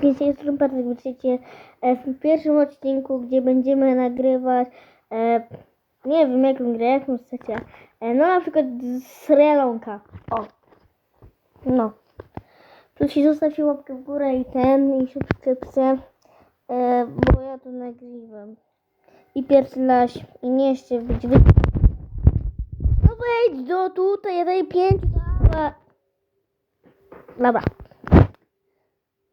Wszystkie super zobaczycie e, w pierwszym odcinku, gdzie będziemy nagrywać e, nie wiem jaką grę, jaką chcecie. E, no na przykład z Relonka. O. No. Się zostawcie łapkę w górę i ten i subskrypcję, e, bo ja to nagrywam. I pierwszy raz i nie jeszcze być wy... No wejdź do tutaj, ja daję pięć. Dobra. Dobra.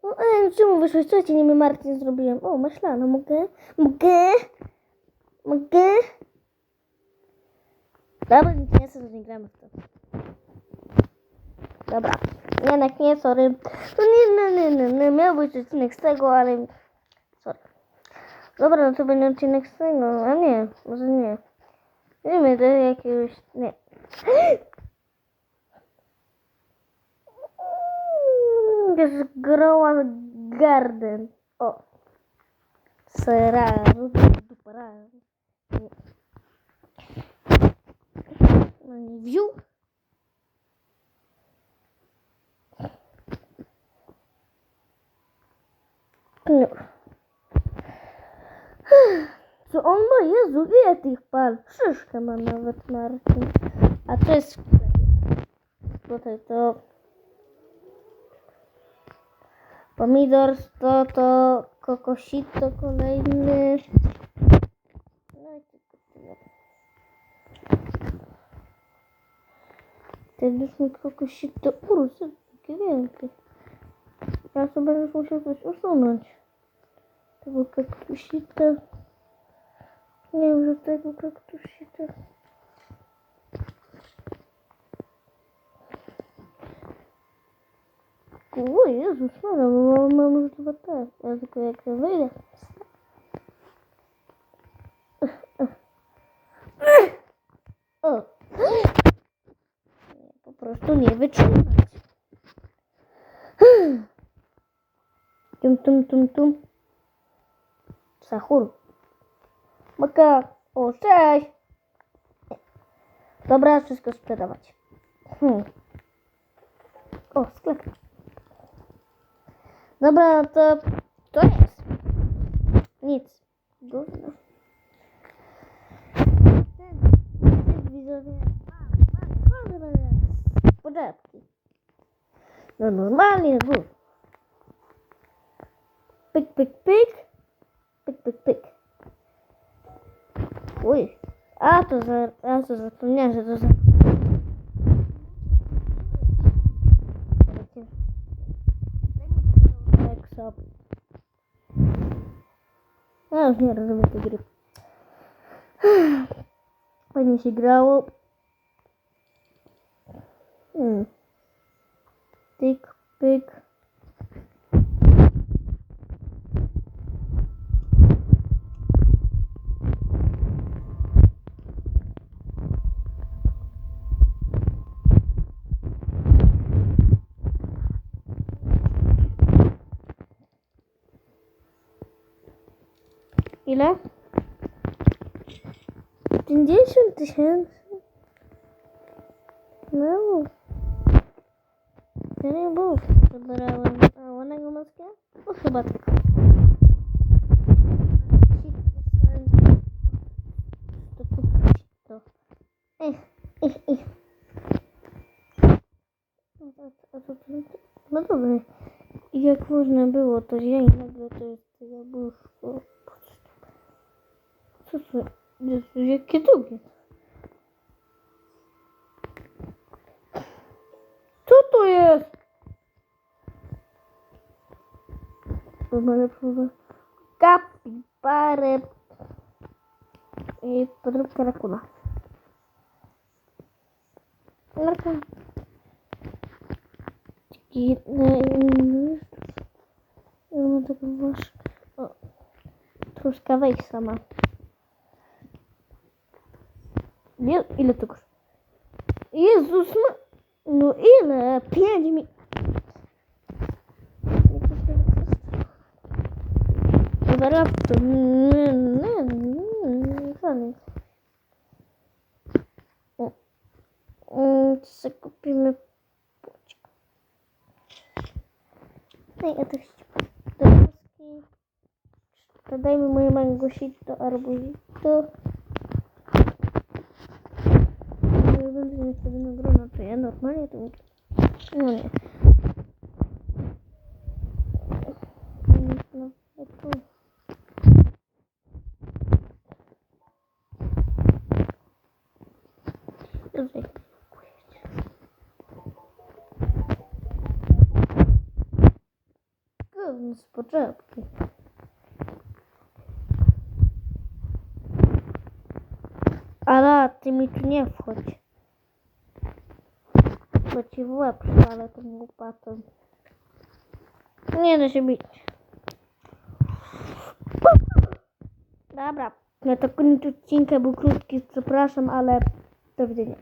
No, e, czemu wyszłeś? Co ja ci niby Marcin zrobiłem? O, maślana, mogę? Mogę? Mogę? Dobra, nic nie to nie gramy w to. Dobra. Jednak nie, sorry. No nie, nie, nie, nie, nie. Miał być odcinek z tego, ale... Sorry. Dobra, no to będzie odcinek z tego, a nie, może nie. Nie wiem, to jakiegoś... Nie. Growa Garden. O. Sera. Dupara. No wziął. No. Co on ma? Jezu, ile tych pal? Szyszkę ma nawet Marcin. A to jest... Tutaj to... Pomidor to to kokosito kolejny. No. Ten mi kokosito urósł, takie wielkie. Ja sobie będę musiał coś usunąć. Tego kaktusita. Nie wiem, że tego kaktusita. O Jezus, Maria, mam, mam już chyba tak. Ja tylko jak ja wyjdę. O. Po prostu nie wytrzymać. Tum, tum, tum, tum. Sahur. Maka. O, cześć. Dobra, wszystko sprzedawać. Hmm. O, sklep. Dobra, to to jest. Nic. Gówno. Ten, ten widzowie. Podatki. No normalnie, wóz. Pyk, pyk, pyk. Pyk, pyk, pyk. Uj. A to za, a to zapomniałem, że to za... Exop. Ja już nie rozumiem tej gry. Fajnie się grało. Hmm. Tyk, pyk. Ile? 50 tysięcy? No. Ja nie był. Zabrałem. A ładnego maskę? No chyba tak. To tu to. Ech, ech, ech. No No. I jak można było to nagle to jest to jabłuszko. Co to? Jakie długie. Co to jest? Próbę, próbę. Kapibarę. I podróbka rakuna. Rakun. No, no, ja mam taką właśnie. O, truskawa i sama. Nie, ile to kosztuje? Jezus ma... No ile? Pięć mi... Chyba raptor. Nie, nie, nie, koniec. O. Mm, to sobie kupimy płoczek. No i ja to, chci- To dajmy moje mangosito, arbuzito. Nie będę mieć wtedy nagrodę, to ja normalnie to. No nie. No, no. Tutaj. Gówno z potrzebki. Ale ty mi tu nie wchodź. Bo ci w łeb ale tą. Nie da się bić. Dobra, ja to koniec odcinka, był krótki, przepraszam, ale do widzenia.